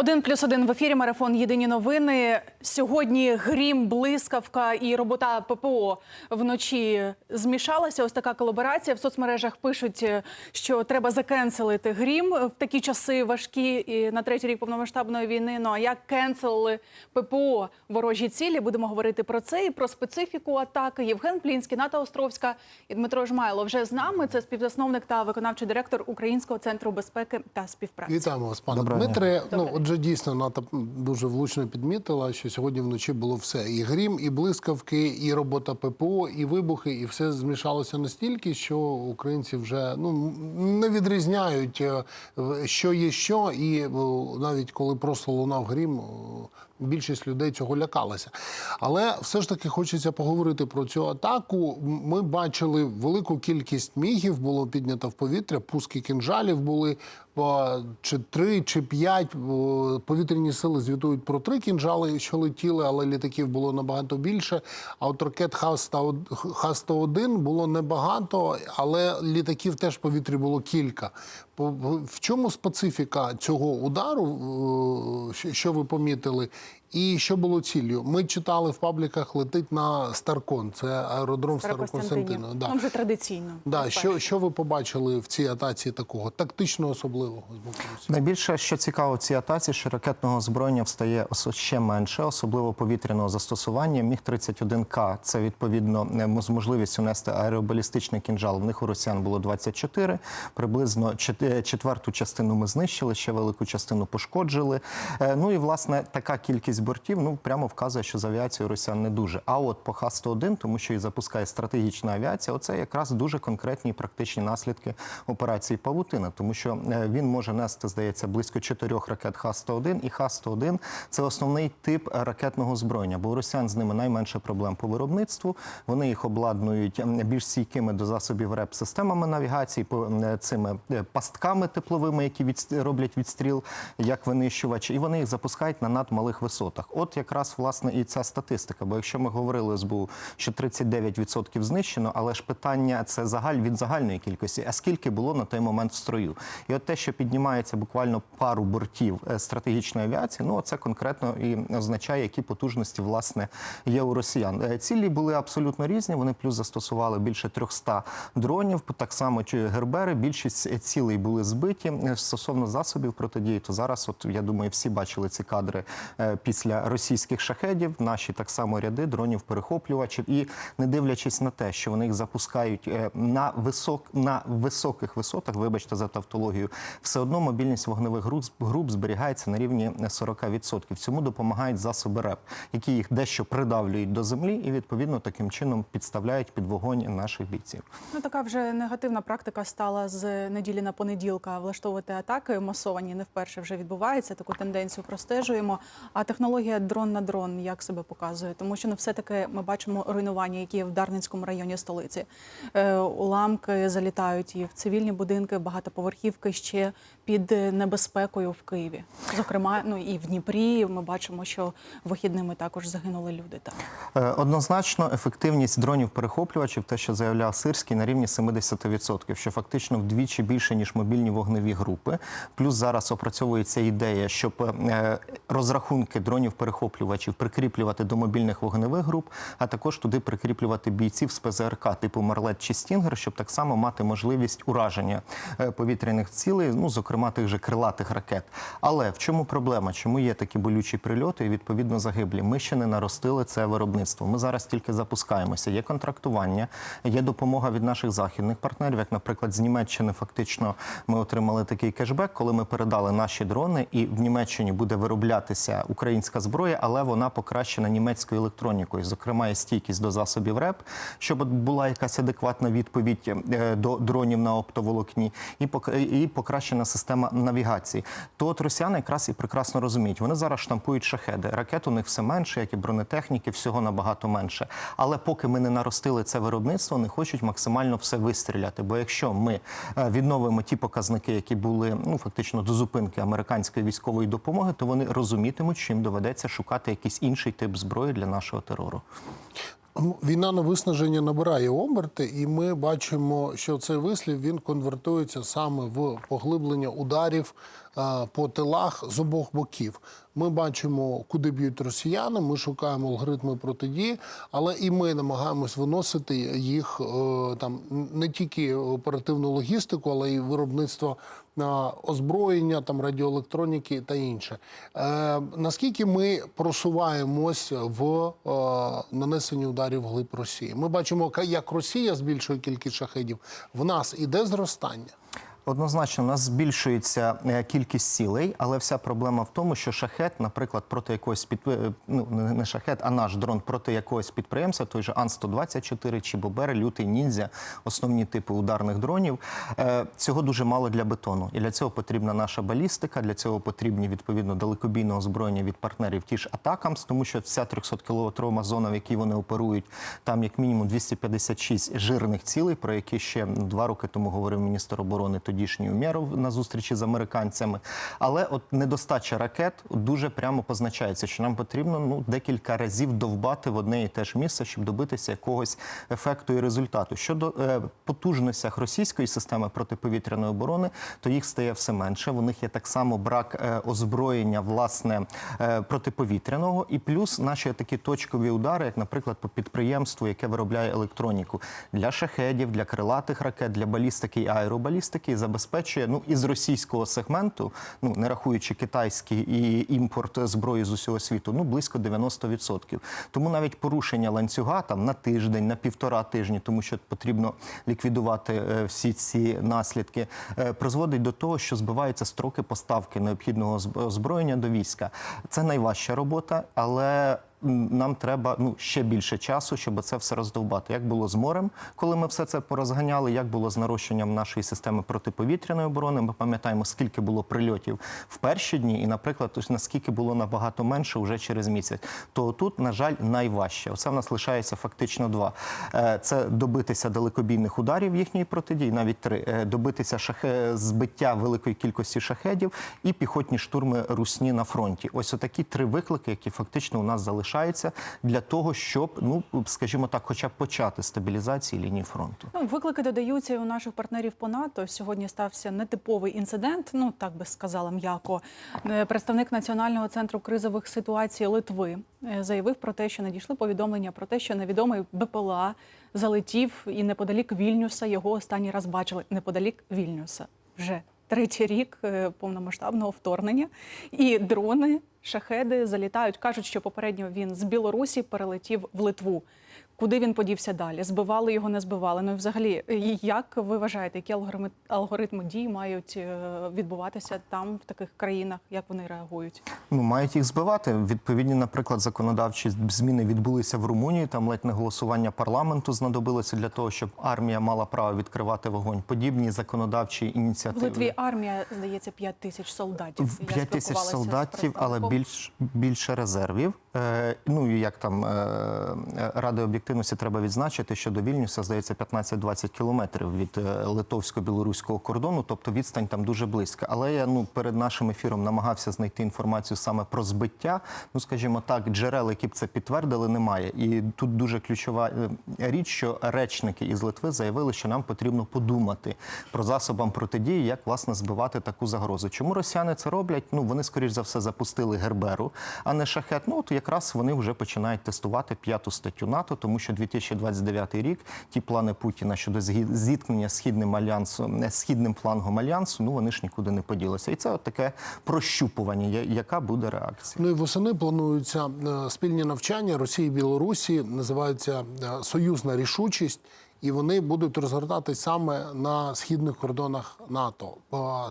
Один плюс один в ефірі. Марафон Єдині новини. Сьогодні грім, блискавка і робота ППО вночі змішалася. Ось така колаборація. В соцмережах пишуть, що треба закенселити грім в такі часи важкі і на третій рік повномасштабної війни. Ну а як кенселили ППО ворожі цілі? Будемо говорити про це і про специфіку атаки. Євген Плінський, Ната Островська і Дмитро Жмайло вже з нами. Це співзасновник та виконавчий директор Українського центру безпеки та співпраці. Вітаємо вас, пане Дмитре. Ну Доброго отже, дійсно НАТО дуже влучно підмітила, що сьогодні вночі було все: і грім, і блискавки, і робота ППО, і вибухи, і все змішалося настільки, що українці вже ну не відрізняють, е, що є що, і е, навіть коли просто лунав грім. Більшість людей цього лякалася, але все ж таки хочеться поговорити про цю атаку. Ми бачили велику кількість мігів, було піднято в повітря, пуски кінжалів були чи три, чи п'ять. Повітряні сили звітують про три кінжали, що летіли, але літаків було набагато більше. А от ракет Х-101 було небагато, але літаків теж в повітрі було кілька. В- чому специфіка цього удару? Що ви помітили? І що було ціллю? Ми читали в пабліках летить на Старкон. Це аеродром Староконстантина. Да. Ну, вже традиційно. Да, що, що ви побачили в цій атаці такого тактично особливого з боку Росії? Найбільше, що цікаво в цій атаці, що ракетного озброєння встає ще менше, особливо повітряного застосування. Міг 31 к це відповідно е, з можливістю нести аеробалістичний кінжал. В них у росіян було 24, Приблизно е, четверту частину ми знищили, ще велику частину пошкоджили. Е, Ну і власне така кількість бортів ну прямо вказує, що з авіацією росіян не дуже. А от по Х-101, тому що і запускає стратегічна авіація, оце якраз дуже конкретні практичні наслідки операції Павутина, тому що е, він може нести, здається, близько чотирьох ракет Х-101, і Х-101 – це основний тип е, ракетного озброєння, бо у росіян з ними найменше проблем по виробництву. Вони їх обладнують більш стійкими до засобів РЕП системами навігації, по цими е, пастками тепловими, які відс- роблять відстріл як винищувачі, і вони їх запускають на надмалих висотах. От якраз власне і ця статистика. Бо якщо ми говорили СБУ, що 39% знищено, але ж питання це загаль від загальної кількості. А скільки було на той момент в строю? І от те, що піднімається буквально пару бортів е, стратегічної авіації, ну це конкретно і означає, які потужності власне є у росіян. Е, Цілі були абсолютно різні. Вони плюс застосували більше 300 дронів. Так само чи гербери. Більшість цілей були збиті Е, стосовно засобів протидії. То зараз, от я думаю, всі бачили ці кадри е, після російських шахедів. Наші так само ряди дронів перехоплювачів, і не дивлячись на те, що вони їх запускають е, на висок на високих висотах, вибачте за тавтологію, все одно мобільність вогневих груп, груп зберігається на рівні 40%. Цьому допомагають засоби РЕП, які їх дещо придавлюють до землі, і відповідно таким чином підставляють під вогонь наших бійців. Ну така вже негативна практика стала з неділі на понеділка влаштовувати атаки масовані. Не вперше вже відбувається. Таку тенденцію простежуємо. А технологія дрон на дрон як себе показує? Тому що ну, все таки ми бачимо руйнування, які є в Дарницькому районі столиці. Е, уламки залітають і в цивільні будинки, багатоповерхівки ще під небезпекою в Києві. Зокрема, ну і в Дніпрі ми бачимо, що вихідними також загинули люди. Там Е, Однозначно, ефективність дронів-перехоплювачів, те, що заявляв Сирський, на рівні 70%, що фактично вдвічі більше, ніж мобільні вогневі групи. Плюс зараз опрацьовується ідея, щоб е, розрахунки дронів-перехоплювачів прикріплювати до мобільних вогневих груп, а також туди прикріплювати бійців з ПЗРК типу Марлет чи Стінгер, щоб так само мати можливість ураження е, повітряних цілей, ну зокрема тих же крилатих ракет. Але в чому проблема? Чому є такі болючі прильоти і відповідно загиблі? Ми ще не наростили це виробництво. Ми зараз тільки запускаємося. Є контрактування, є допомога від наших західних партнерів. Як, наприклад, з Німеччини фактично ми отримали такий кешбек, коли ми передали наші дрони, і в Німеччині буде вироблятися українська зброя, але вона покращена німецькою електронікою, зокрема і стійкість до засобів РЕП, щоб була якась адекватна відповідь е, до дронів на оптоволокні, і пок- і покращена система навігації. То от росіяни якраз і прекрасно розуміють. Вони зараз штампують шахеди. Ракет у них все менше, як і бронетехніки, всього набагато менше. Але поки ми не наростили це виробництво, не хочуть максимально все вистріляти. Бо якщо ми е, відновимо ті показники, які були ну фактично до зупинки американської військової допомоги, то вони розумітимуть, що їм доведеться шукати якийсь інший тип зброї для нашого терору. Ну, Війна на виснаження набирає оберти, і ми бачимо, що цей вислів він конвертується саме в поглиблення ударів по тилах з обох боків. Ми бачимо, куди б'ють росіяни. Ми шукаємо алгоритми протидії, але і ми намагаємось виносити їх е, там не тільки оперативну логістику, але й виробництво е, озброєння, там радіоелектроніки та інше. Е, наскільки ми просуваємось в е, нанесенні ударів вглиб Росії? Ми бачимо, як Росія збільшує кількість шахедів. В нас іде зростання. Однозначно, у нас збільшується е, кількість цілей, але вся проблема в тому, що шахет, наприклад, проти якогось під е, ну не шахет, а наш дрон проти якогось підприємства, той же Ан-124 чи Бобер, лютий ніндзя, основні типи ударних дронів. е, Цього дуже мало для бетону. І для цього потрібна наша балістика. Для цього потрібні відповідно далекобійне озброєння від партнерів, ті ж Атакамс, тому що вся 300-кілометрова зона, в якій вони оперують, там як мінімум 256 жирних цілей, про які ще ну, два роки тому говорив міністр оборони тодішній Умєров на зустрічі з американцями. Але от недостача ракет дуже прямо позначається, що нам потрібно ну декілька разів довбати в одне і те ж місце, щоб добитися якогось ефекту і результату. Щодо е, потужностях російської системи протиповітряної оборони, то їх стає все менше. В них є так само брак е, озброєння, власне е, протиповітряного, і плюс наші такі точкові удари, як, наприклад, по підприємству, яке виробляє електроніку для шахедів, для крилатих ракет, для балістики і аеробалістики, забезпечує ну із російського сегменту, ну не рахуючи китайський і імпорт зброї з усього світу, ну близько 90%. Тому навіть порушення ланцюга там на тиждень, на півтора тижні, тому що потрібно ліквідувати е, всі ці наслідки, е, призводить до того, що збиваються строки поставки необхідного зб- озброєння до війська. Це найважча робота, але нам треба ну ще більше часу, щоб це все роздовбати. Як було з морем, коли ми все це порозганяли, як було з нарощенням нашої системи протиповітряної оборони. Ми пам'ятаємо, скільки було прильотів в перші дні, і, наприклад, наскільки було набагато менше вже через місяць. То тут, на жаль, найважче. Оце в нас лишається фактично два: Е, це добитися далекобійних ударів їхньої протидії, навіть три Е, добитися шахе збиття великої кількості шахедів і піхотні штурми русні на фронті. Ось отакі три виклики, які фактично у нас залишаються для того, щоб ну скажімо так, хоча б почати стабілізації лінії фронту. Ну, виклики додаються і у наших партнерів по НАТО. Сьогодні стався нетиповий інцидент. Ну так би сказала м'яко. Е, Представник Національного центру кризових ситуацій Литви е, заявив про те, що надійшли повідомлення про те, що невідомий БПЛА залетів і неподалік Вільнюса його останній раз бачили неподалік Вільнюса. Вже третій рік е, повномасштабного вторгнення, і дрони, шахеди залітають. кажуть, що попередньо він з Білорусі перелетів в Литву. Куди він подівся далі? Збивали його, не збивали. Ну і взагалі, як ви вважаєте, які алгоритми, алгоритми дій мають е, відбуватися там, в таких країнах? Як вони реагують? Ну, мають їх збивати. Відповідні, наприклад, законодавчі зміни відбулися в Румунії. Там ледь не голосування парламенту знадобилося для того, щоб армія мала право відкривати вогонь. Подібні законодавчі В ініціативи. Литві армія здається 5 тисяч солдатів. В 5 тисяч солдатів, але більш більше резервів. Е, ну і як там е, ради об'єктивності треба відзначити, що до Вільнюса здається 15-20 кілометрів від е, литовсько-білоруського кордону, тобто відстань там дуже близька. Але я ну перед нашим ефіром намагався знайти інформацію саме про збиття. Ну скажімо так, джерел, які б це підтвердили, немає. І тут дуже ключова е, річ, що речники із Литви заявили, що нам потрібно подумати про засобам протидії, як власне збивати таку загрозу. Чому росіяни це роблять? Ну вони скоріш за все запустили Герберу, а не шахет. Ну от якраз вони вже починають тестувати п'яту статтю НАТО, тому що 2029 рік ті плани Путіна щодо зіткнення східним альянсом, східним флангом альянсу, ну вони ж нікуди не поділися. І це от таке прощупування, яка буде реакція. Ну і восени плануються е, спільні навчання Росії і Білорусі, називаються е, Союзна рішучість, і вони будуть розгортатись саме на східних кордонах НАТО.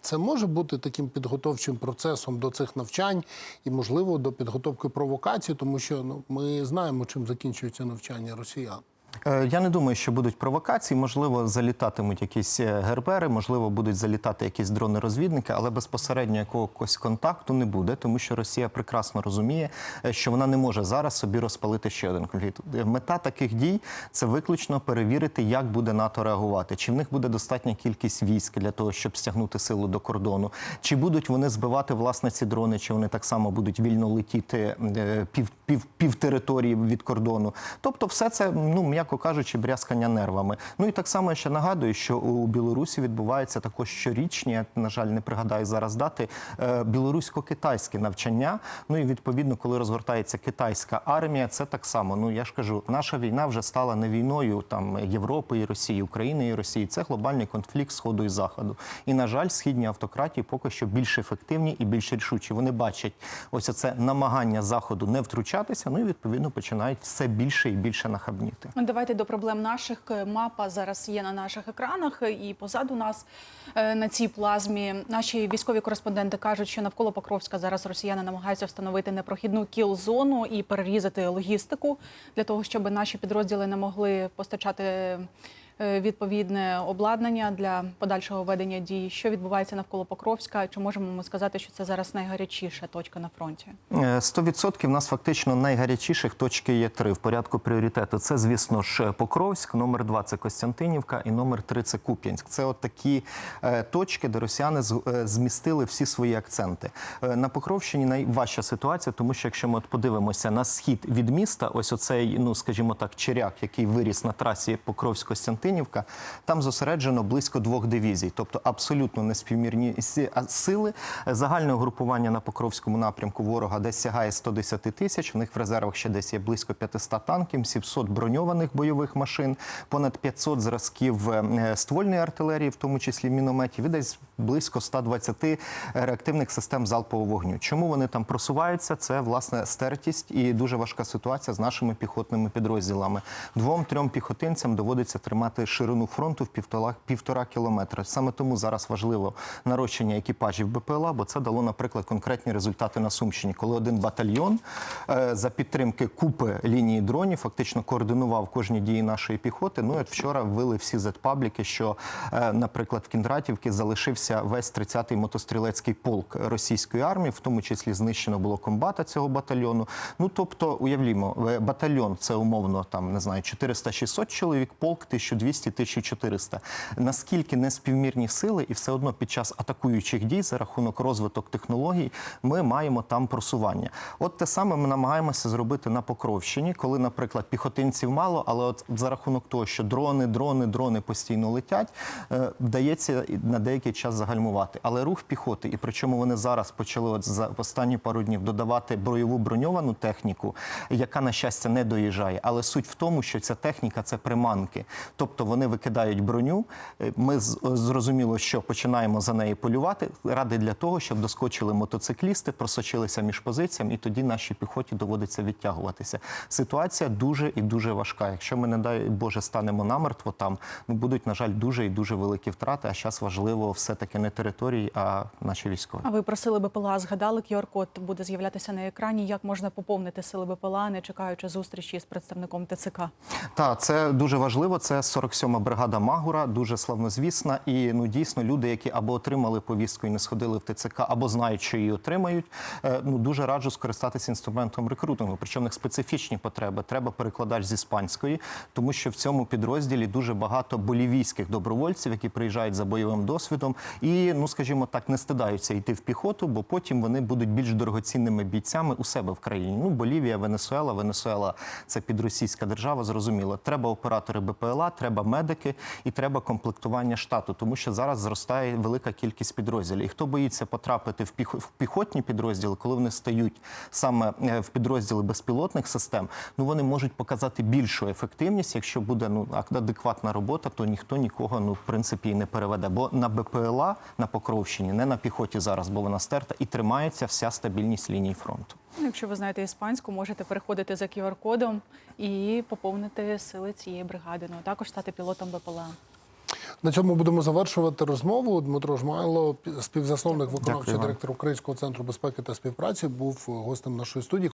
Це може бути таким підготовчим процесом до цих навчань і, можливо, до підготовки провокацій, тому що ну ми знаємо, чим закінчується навчання росіян. Е, Я не думаю, що будуть провокації. Можливо, залітатимуть якісь е, гербери, можливо, будуть залітати якісь дрони-розвідники, але безпосередньо якогось контакту не буде, тому що Росія прекрасно розуміє, е, що вона не може зараз собі розпалити ще один конфлікт. Мета таких дій це виключно перевірити, як буде НАТО реагувати, чи в них буде достатня кількість військ для того, щоб стягнути силу до кордону, чи будуть вони збивати власне ці дрони, чи вони так само будуть вільно летіти пів, пів, пів території від кордону. Тобто, все це ну м'яко м'яко кажучи, брязкання нервами. Ну і так само я ще нагадую, що у Білорусі відбуваються також щорічні, я, на жаль, не пригадаю зараз дати, е, білорусько-китайські навчання. Ну і відповідно, коли розгортається китайська армія, це так само. Ну я ж кажу, наша війна вже стала не війною там Європи і Росії, України і Росії. Це глобальний конфлікт Сходу і Заходу. І на жаль, східні автократії поки що більш ефективні і більш рішучі. Вони бачать ось це намагання заходу не втручатися. Ну і відповідно починають все більше і більше нахабніти. Давайте до проблем наших. Мапа зараз є на наших екранах і позаду нас е, на цій плазмі. Наші військові кореспонденти кажуть, що навколо Покровська зараз росіяни намагаються встановити непрохідну кіл-зону і перерізати логістику для того, щоб наші підрозділи не могли постачати е, відповідне обладнання для подальшого ведення дій. Що відбувається навколо Покровська? Чи можемо ми сказати, що це зараз найгарячіша точка на фронті? Е, 100% в нас фактично найгарячіших точки є три в порядку пріоритету. Це, звісно ж, Покровськ, номер два це Костянтинівка і номер три це Куп'янськ. Це от такі е, точки, де росіяни е, змістили всі свої акценти. Е, на Покровщині найважча ситуація, тому що якщо ми от подивимося на схід від міста, ось оцей, ну скажімо так, черяк, який виріс на трасі Покровськ-Костянтинівка, там зосереджено близько двох дивізій, тобто абсолютно неспівмірні сили. Загальне угрупування на Покровському напрямку ворога десь сягає 110 тисяч. В них в резервах ще десь є близько 500 танків, 700 броньованих бойових машин, понад 500 зразків е, ствольної артилерії, в тому числі мінометів, і десь близько 120 реактивних систем залпового вогню. Чому вони там просуваються? Це власне стертість і дуже важка ситуація з нашими піхотними підрозділами. Двом-трьом піхотинцям доводиться тримати ширину фронту в півтора, півтора кілометра. Саме тому зараз важливо нарощення екіпажів БПЛА, бо це дало, наприклад, конкретні результати на Сумщині, коли один батальйон е, за підтримки купи лінії дронів фактично координував кожні дії нашої піхоти. Ну і от вчора ввели всі зет-пабліки, що, е, наприклад, в Кіндратівці залишився весь 30-й мотострілецький полк російської армії, в тому числі знищено було комбата цього батальйону. Ну тобто, уявлімо, е, батальйон це умовно там не знаю 400-600 чоловік, полк 1200-1400. Наскільки неспівмірні сили, і все одно під час атакуючих дій за рахунок розвиток технологій ми маємо там просування. От те саме ми намагаємося зробити на Покровщині, коли, наприклад, піхотинців мало, але от за рахунок того, що дрони, дрони, дрони постійно летять, е, вдається на деякий час загальмувати. Але рух піхоти, і причому вони зараз почали от за останні пару днів додавати бойову броньовану техніку, яка на щастя не доїжджає. Але суть в тому, що ця техніка це приманки, тобто вони викидають броню. е, Ми з- зрозуміло, що починаємо за неї полювати ради для того, щоб доскочили мотоциклісти, просочилися між позиціями, і тоді нашій піхоті доводиться відтягуватися. Ситуація дуже і дуже важка. Якщо ми, не дай Боже, станемо намертво там, ну будуть, на жаль, дуже і дуже великі втрати. А зараз важливо все-таки не території, а наші військові. А ви просили БПЛА, згадали, QR-код буде з'являтися на екрані. Як можна поповнити сили БПЛА, не чекаючи зустрічі з представником ТЦК? Так, це дуже важливо. Це 47-ма бригада Магура, дуже славнозвісна. І ну дійсно люди, які або отримали повістку і не сходили в ТЦК, або знають, що її отримають. е, Ну дуже раджу скористатися інструментом рекрутингу. Причому них специфічні потреби. Треба перекладач з іспанської, тому що в цьому підрозділі дуже багато болівійських добровольців, які приїжджають за бойовим досвідом, і ну скажімо так, не стидаються йти в піхоту, бо потім вони будуть більш дорогоцінними бійцями у себе в країні. Ну Болівія, Венесуела, Венесуела це підросійська держава. Зрозуміло, треба оператори БПЛА, треба медики і треба комплектування штату, тому що зараз зростає велика кількість підрозділів. І хто боїться потрапити в піхотні підрозділи, коли вони стають саме е, в підрозділи безпілотних систем, ну вони можуть показати більшу ефективність. Якщо буде ну адекватна робота, то ніхто нікого ну в принципі і не переведе. Бо на БПЛА на Покровщині, не на піхоті зараз, бо вона стерта, і тримається вся стабільність лінії фронту. Ну, Якщо ви знаєте іспанську, можете переходити за QR-кодом і поповнити сили цієї бригади. Ну також стати пілотом БПЛА. На цьому будемо завершувати розмову. Дмитро Жмайло, співзасновник, виконавчий директора директор Українського центру безпеки та співпраці, був гостем нашої студії.